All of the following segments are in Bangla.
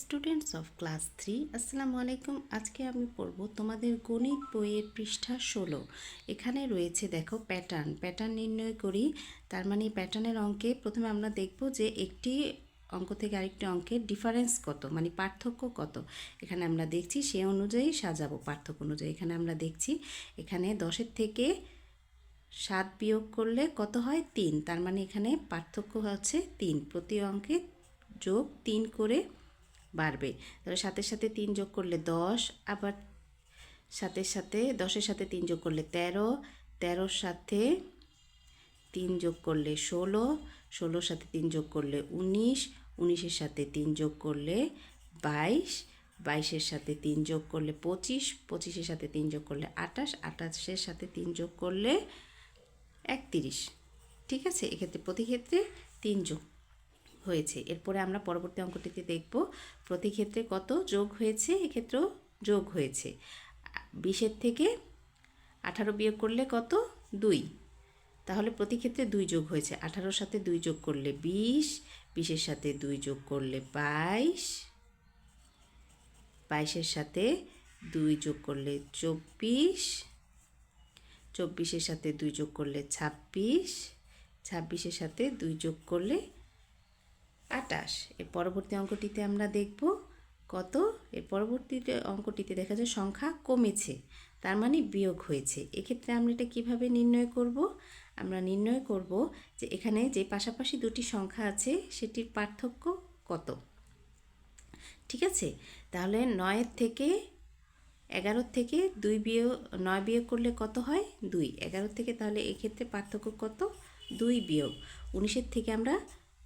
স্টুডেন্টস অফ ক্লাস থ্রি আসসালামু আলাইকুম। আজকে আমি পড়ব তোমাদের গণিত বইয়ের পৃষ্ঠা ষোলো। এখানে রয়েছে দেখো প্যাটার্ন প্যাটার্ন নির্ণয় করি। তার মানে প্যাটার্নের অঙ্কে প্রথমে আমরা দেখব যে একটি অঙ্ক থেকে আরেকটি অঙ্কের ডিফারেন্স কত মানে পার্থক্য কত। এখানে আমরা দেখছি সে অনুযায়ী সাজাবো, পার্থক্য অনুযায়ী। এখানে আমরা দেখছি এখানে দশের থেকে সাত বিয়োগ করলে কত হয়? তিন। তার মানে এখানে পার্থক্য হচ্ছে তিন। প্রতি অঙ্কে যোগ তিন করে বাড়বে। তাহলে সাথে সাথে তিন যোগ করলে দশ, আবার সাথে সাথে, দশের সাথে তিন যোগ করলে তেরো, তেরোর সাথে তিন যোগ করলে ষোলো, ষোলোর সাথে তিন যোগ করলে উনিশ, উনিশের সাথে তিন যোগ করলে বাইশ, বাইশের সাথে তিন যোগ করলে পঁচিশ, পঁচিশের সাথে তিন যোগ করলে আটাশ আটাশের সাথে তিন যোগ করলে একত্রিশ। ঠিক আছে? এক্ষেত্রে প্রতি ক্ষেত্রে তিন যোগ হয়েছে। এরপরে আমরা পরবর্তী অঙ্কটিতে দেখব প্রতি ক্ষেত্রে কত যোগ হয়েছে, এক্ষেত্রেও যোগ হয়েছে। বিশের থেকে আঠারো বিয়োগ করলে কত? দুই। তাহলে প্রতি ক্ষেত্রে দুই যোগ হয়েছে। আঠারোর সাথে দুই যোগ করলে বিশ, বিশের সাথে দুই যোগ করলে বাইশ, বাইশের সাথে দুই যোগ করলে চব্বিশ, চব্বিশের সাথে দুই যোগ করলে ছাব্বিশ, ছাব্বিশের সাথে দুই যোগ করলে আটাশ। এর পরবর্তী অঙ্কটিতে আমরা দেখব কত। এর পরবর্তীতে অঙ্কটিতে দেখা যায় সংখ্যা কমেছে, তার মানে বিয়োগ হয়েছে। এক্ষেত্রে আমরা এটা কীভাবে নির্ণয় করব? আমরা নির্ণয় করব যে এখানে যে পাশাপাশি দুটি সংখ্যা আছে, সেটির পার্থক্য কত। ঠিক আছে? তাহলে নয়ের থেকে এগারোর থেকে দুই বিয়োগ, নয় বিয়োগ করলে কত হয়? দুই। এগারোর থেকে তাহলে এক্ষেত্রে পার্থক্য কত? দুই বিয়োগ। উনিশের থেকে আমরা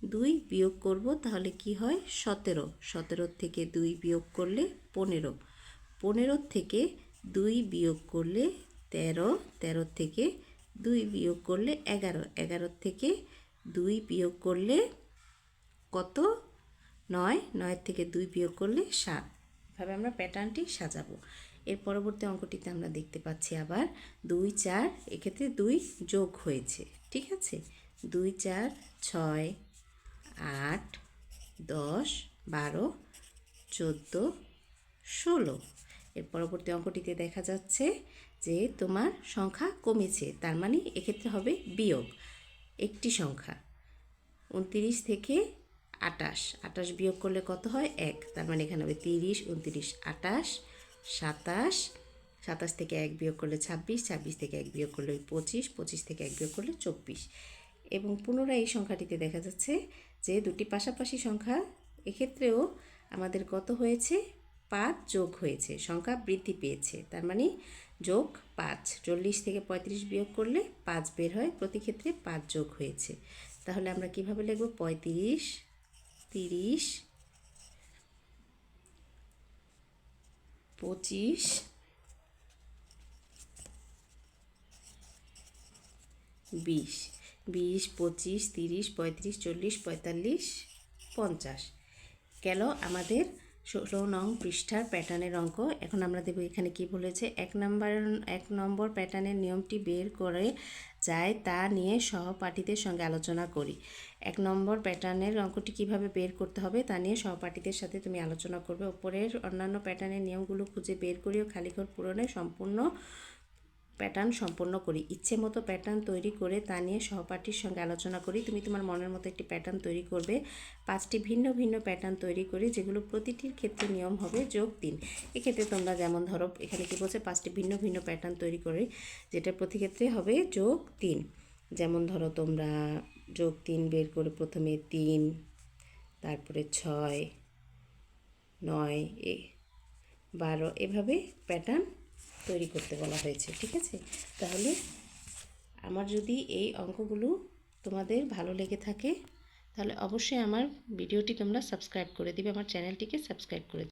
দুই বিয়োগ করব, তাহলে কি হয়? সতেরো। সতেরোর থেকে দুই বিয়োগ করলে পনেরো। পনেরোর থেকে দুই বিয়োগ করলে তেরো। তেরোর থেকে দুই বিয়োগ করলে এগারো। এগারোর থেকে দুই বিয়োগ করলে কত? নয়। নয়ের থেকে দুই বিয়োগ করলে সাত। এভাবে আমরা প্যাটার্নটি সাজাবো। এর পরবর্তী অঙ্কটিতে আমরা দেখতে পাচ্ছি আবার দুই, চার, এক্ষেত্রে দুই যোগ হয়েছে। ঠিক আছে? দুই, চার, ছয় আট, দশ, বারো, চোদ্দ, ষোলো। এর পরবর্তী অঙ্কটিতে দেখা যাচ্ছে যে তোমার সংখ্যা কমেছে, তার মানে এক্ষেত্রে হবে বিয়োগ একটি সংখ্যা। উনতিরিশ থেকে আটাশ আটাশ বিয়োগ করলে কত হয়? এক। তার মানে এখানে হবে তিরিশ, উনতিরিশ, আটাশ, সাতাশ সাতাশ থেকে এক বিয়োগ করলে ছাব্বিশ ছাব্বিশ থেকে এক বিয়োগ করলে পঁচিশ পঁচিশ থেকে এক বিয়োগ করলে চব্বিশ। এবং পুনরায় এই সংখ্যাটিতে দেখা যাচ্ছে যে দুটি পাশাপাশি সংখ্যা, এক্ষেত্রেও আমাদের কত হয়েছে? পাঁচ যোগ হয়েছে, সংখ্যা বৃদ্ধি পেয়েছে। তার মানে যোগ পাঁচ, চল্লিশ থেকে পঁয়ত্রিশ বিয়োগ করলে পাঁচ বের হয়, প্রতি ক্ষেত্রে পাঁচ যোগ হয়েছে। তাহলে আমরা কীভাবে লিখব? পঁয়ত্রিশ, তিরিশ, পঁচিশ, বিশ। বিশ, পঁচিশ, তিরিশ, পঁয়ত্রিশ, চল্লিশ, পঁয়তাল্লিশ, পঞ্চাশ। গেল আমাদের ষোলো নং পৃষ্ঠার প্যাটার্নের অঙ্ক। এখন আমরা দেবো এখানে কি বলেছে? এক নম্বর এক নম্বর প্যাটার্নের নিয়মটি বের করে যায় তা নিয়ে সহপাঠীদের সঙ্গে আলোচনা করি। এক নম্বর প্যাটার্নের অঙ্কটি কীভাবে বের করতে হবে তা নিয়ে সহপাঠীদের সাথে তুমি আলোচনা করবে। ওপরের অন্যান্য প্যাটার্নের নিয়মগুলো খুঁজে বের করিও খালিঘর পূরণে সম্পূর্ণ প্যাটার্ন সম্পন্ন করি। ইচ্ছে মতো প্যাটার্ন তৈরি করে তা নিয়ে সহপাঠীর সঙ্গে আলোচনা করি। তুমি তোমার মনের মতো একটি প্যাটার্ন তৈরি করবে। পাঁচটি ভিন্ন ভিন্ন প্যাটার্ন তৈরি করি, যেগুলো প্রতিটির ক্ষেত্রে নিয়ম হবে যোগ তিন। এক্ষেত্রে তোমরা যেমন ধরো, এখানে কী বলছে? পাঁচটি ভিন্ন ভিন্ন প্যাটার্ন তৈরি করে, যেটা প্রতি ক্ষেত্রে হবে যোগ তিন। যেমন ধরো, তোমরা যোগ তিন বের করে প্রথমে তিন, তারপরে ছয়, নয়, এ। বারো, এভাবে প্যাটার্ন তৈরি করতে বলা হয়েছে, ঠিক আছে? তাহলে আমার যদি এই অঙ্কগুলো তোমাদের ভালো লেগে থাকে, তাহলে অবশ্যই আমার ভিডিওটি তোমরা সাবস্ক্রাইব করে দিবে, আমার চ্যানেলটিকে সাবস্ক্রাইব করে